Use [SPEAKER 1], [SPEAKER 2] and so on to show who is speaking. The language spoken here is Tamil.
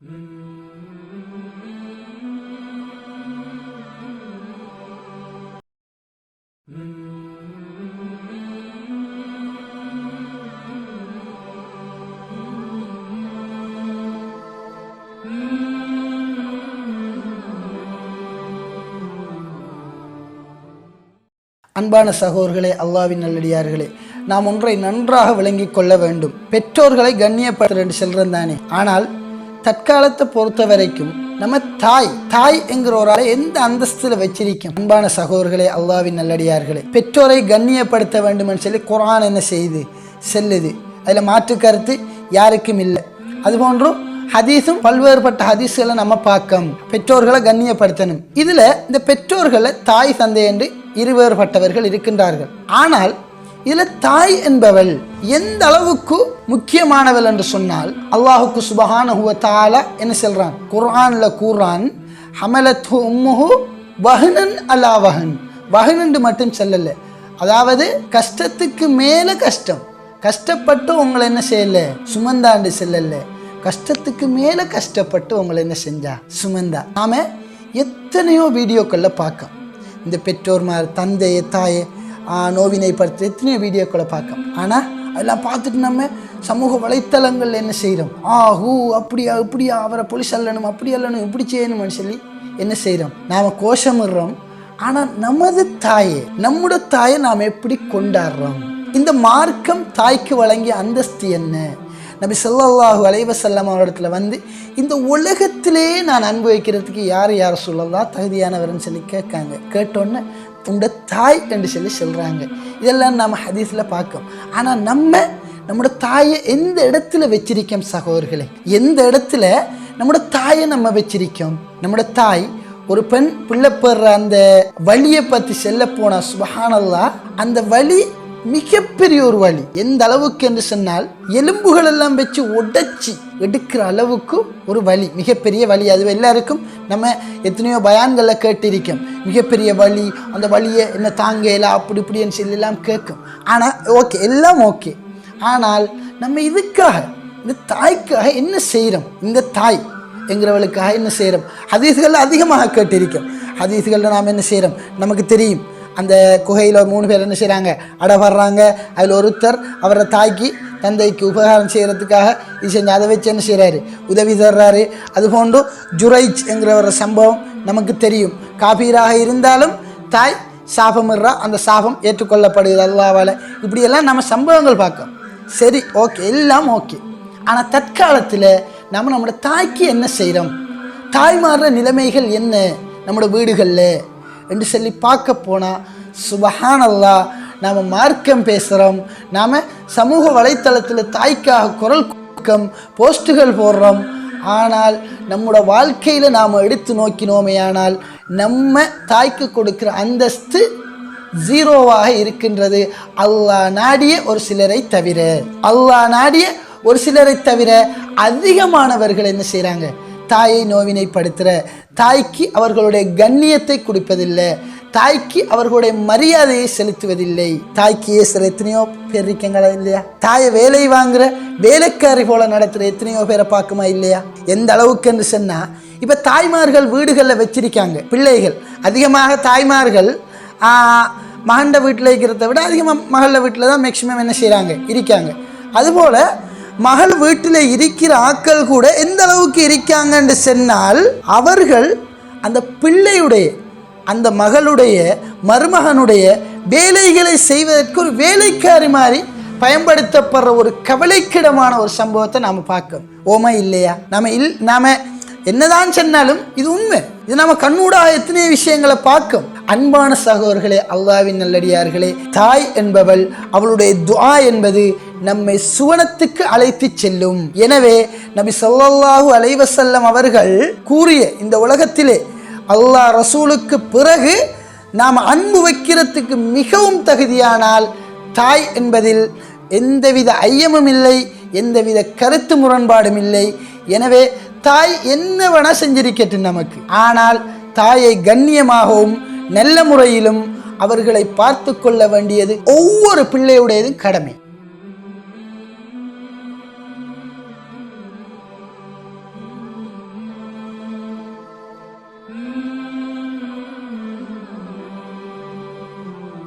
[SPEAKER 1] அன்பான சகோர்களே அல்லாவின் நல்லடியார்களே நாம் ஒன்றை நன்றாக விளங்கிக் கொள்ள வேண்டும். பெற்றோர்களை கண்ணியப்படுத்த என்று செல்றோம் தானே ஆனால் தற்காலத்தை பொறுத்த வரைக்கும் நம்ம தாய் தாய் என்கிற ஒரு ஆளை எந்த அந்தஸ்தில் வச்சிருக்கும்? அன்பான சகோதரர்களே அல்லாவின் நல்லடியார்களே பெற்றோரை கண்ணியப்படுத்த வேண்டும்னு சொல்லி குரான் என்ன செய்யுது செல்லுது. அதில் மாற்று கருத்து யாருக்கும் இல்லை. அதுபோன்றும் ஹதீஸும் பல்வேறுபட்ட ஹதீஸ்களை நம்ம பார்க்கணும். பெற்றோர்களை கண்ணியப்படுத்தணும். இதில் இந்த பெற்றோர்களை தாய் சந்தை என்று இருவேறுபட்டவர்கள் இருக்கின்றார்கள். ஆனால் இதுல தாய் என்பவள் எந்த அளவுக்கு முக்கியமானவள் என்று சொன்னால் அல்லாஹுக்கு சுபஹானஹுவ தால என்ன சொல்றான்? குர்ஆன்ல கூறான் ஹமலத் உம்முஹு வஹனன் அலா வஹன். வஹன் மட்டும் சொல்லல. அதாவது கஷ்டத்துக்கு மேல கஷ்டம். கஷ்டப்பட்டு உங்களை என்ன செய்யல? சுமந்தாண்டு செல்லல. கஷ்டத்துக்கு மேல கஷ்டப்பட்டு உங்களை என்ன செஞ்சா? சுமந்தா. நாம எத்தனையோ வீடியோக்களில் பார்க்க இந்த பெற்றோர்மார் தந்தையை தாயை நோவினை நோவினைப்படுத்த எத்தனையோ வீடியோக்களை பார்க்கும் ஆனால் அதெல்லாம் பார்த்துட்டு நம்ம சமூக வலைத்தளங்கள் என்ன செய்கிறோம் ஆ ஹூ அப்படியா இப்படியா அவரை பொலிஸ் அல்லணும் அப்படி அல்லணும் இப்படி செய்யணும்னு சொல்லி என்ன செய்கிறோம் நாம் கோஷமிடுறோம். ஆனால் நமது தாயை நம்முடைய தாயை நாம் எப்படி கொண்டாடுறோம்? இந்த மார்க்கம் தாய்க்கு வழங்கிய அந்தஸ்து என்ன? நபி சொல்லாஹு அலைவசல்லாம் வஸல்லம் அவரிடத்துல வந்து இந்த உலகத்திலே நான் அனுபவிக்கிறதுக்கு யார் யார் சொல்லலாம் தகுதியானவர்னு சொல்லி கேட்காங்க. கேட்டோன்னே உண்ட தாய் என்று சொல்லி சொல்கிறாங்க இதெல்லாம் நம்ம ஹதீஸில் பார்க்கோம் ஆனால் நம்ம நம்மளோட தாயை எந்த இடத்துல வச்சிருக்கோம் சகோதரர்களே? எந்த இடத்துல நம்மளோட தாயை நம்ம வச்சிருக்கோம்? நம்மளோட தாய் ஒரு பெண் பிள்ளை பெற அந்த வழியை பற்றி செல்ல போனா சுபஹானல்லா அந்த வழி மிகப்பெரிய ஒரு வழி. எந்த அளவுக்கு என்று சொன்னால் எலும்புகள் எல்லாம் வச்சு உடைச்சி எடுக்கிற அளவுக்கு ஒரு வலி மிகப்பெரிய வலி அது எல்லாருக்கும் நம்ம எத்தனையோ பயான்களில் கேட்டிருக்கோம். மிகப்பெரிய வலி அந்த வலியை என்ன தாங்கல அப்படி இப்படின்னு சொல்லி எல்லாம் கேட்கும். ஆனால் ஓகே எல்லாம் ஓகே. ஆனால் நம்ம இதுக்காக இந்த தாய்க்காக என்ன செய்கிறோம் இந்த தாய் என்கிறவளுக்காக என்ன செய்கிறோம் ஹதீஸ்களில் அதிகமாக கேட்டிருக்கோம். ஹதீஸ்களில் நாம் என்ன செய்கிறோம் நமக்கு தெரியும். அந்த குகையில் மூணு பேர் என்ன செய்கிறாங்க அடப்படுறாங்க. அதில் ஒருத்தர் அவரை தாய்க்கு தந்தைக்கு உபகாரம் செய்கிறதுக்காக இது செஞ்சு அதை வச்சு என்ன செய்கிறாரு உதவி தர்றாரு. அதுபோன்று ஜுரைஜ் என்கிற ஒரு சம்பவம் நமக்கு தெரியும். காபீராக இருந்தாலும் தாய் சாபமிடுறா அந்த சாபம் ஏற்றுக்கொள்ளப்படுது அல்லாவால். இப்படியெல்லாம் நம்ம சம்பவங்கள் பார்க்கோம் சரி ஓகே எல்லாம் ஓகே. ஆனால் தற்காலத்தில் நம்ம நம்மளோட தாய்க்கு என்ன செய்கிறோம் தாய்மாறுற நிலைமைகள் என்ன? நம்மளோட வீடுகளில் என்று சொல்லி பார்க்க போனால் சுபஹானல்லா நாம் மார்க்கம் பேசுகிறோம் நாம் சமூக வலைத்தளத்தில் தாய்க்காக குரல் கொடுக்கம் போஸ்ட்டுகள் போடுறோம். ஆனால் நம்மளோட வாழ்க்கையில் நாம் எடுத்து நோக்கினோமேயானால் நம்ம தாய்க்கு கொடுக்குற அந்தஸ்து ஜீரோவாக இருக்கின்றது. அல்லாஹ் நாடிய ஒரு சிலரை தவிர அல்லாஹ் நாடிய ஒரு சிலரை தவிர அதிகமானவர்கள் என்ன செய்கிறாங்க தாயை நோவினைப்படுத்துகிற தாய்க்கு அவர்களுடைய கண்ணியத்தை கொடுப்பதில்லை தாய்க்கு அவர்களுடைய மரியாதையை செலுத்துவதில்லை. தாய்க்கு ஏசுற எத்தனையோ பேர் இருக்கீங்களா இல்லையா? தாயை வேலை வாங்குற வேலைக்காரி போல நடத்துகிற எத்தனையோ பேரை பார்க்குமா இல்லையா? எந்த அளவுக்கு என்று சொன்னால் இப்போ தாய்மார்கள் வீடுகளில் வச்சிருக்காங்க பிள்ளைகள். அதிகமாக தாய்மார்கள் மகண்ட வீட்டில் இருக்கிறத விட அதிகமாக மகள வீட்டில் தான் மேக்சிமம் என்ன செய்கிறாங்க இருக்காங்க. அதுபோல் மகள் வீட்டில் இருக்கிற ஆக்கள் கூட எந்த அளவுக்கு இருக்காங்கன்னு சொன்னால் அவர்கள் அந்த பிள்ளையுடைய அந்த மகளுடைய மருமகனுடைய வேலைகளை செய்வதற்கு ஒரு வேலைக்காரி மாதிரி பயன்படுத்தப்படுற ஒரு கவலைக்கிடமான ஒரு சம்பவத்தை நாம் பார்க்கணும். ஓமை இல்லையா? நம்ம இல் நாம என்னதான் சொன்னாலும் இது உண்மை. இது நம்ம கண்ணூடாக எத்தனை விஷயங்களை பார்க்கும் அன்பான சகோதர்களே அல்லாவின் நல்லடியார்களே தாய் என்பவள் அவளுடைய துஆ என்பது நம்மை சுவனத்துக்கு அழைத்து செல்லும். எனவே நபி சொல்லாஹூ அலைவசல்லம் அவர்கள் கூறிய இந்த உலகத்திலே அல்லாஹ் ரசூலுக்கு பிறகு நாம் அன்பு வைக்கிறதுக்கு மிகவும் தகுதியானால் தாய் என்பதில் எந்தவித ஐயமும் இல்லை எந்தவித கருத்து முரண்பாடும் இல்லை. எனவே தாய் என்ன வேணால் செஞ்சிருக்கட்டும் நமக்கு. ஆனால் தாயை கண்ணியமாகவும் நல்ல முறையிலும் அவர்களை பார்த்து கொள்ள வேண்டியது ஒவ்வொரு பிள்ளையுடையது கடமை.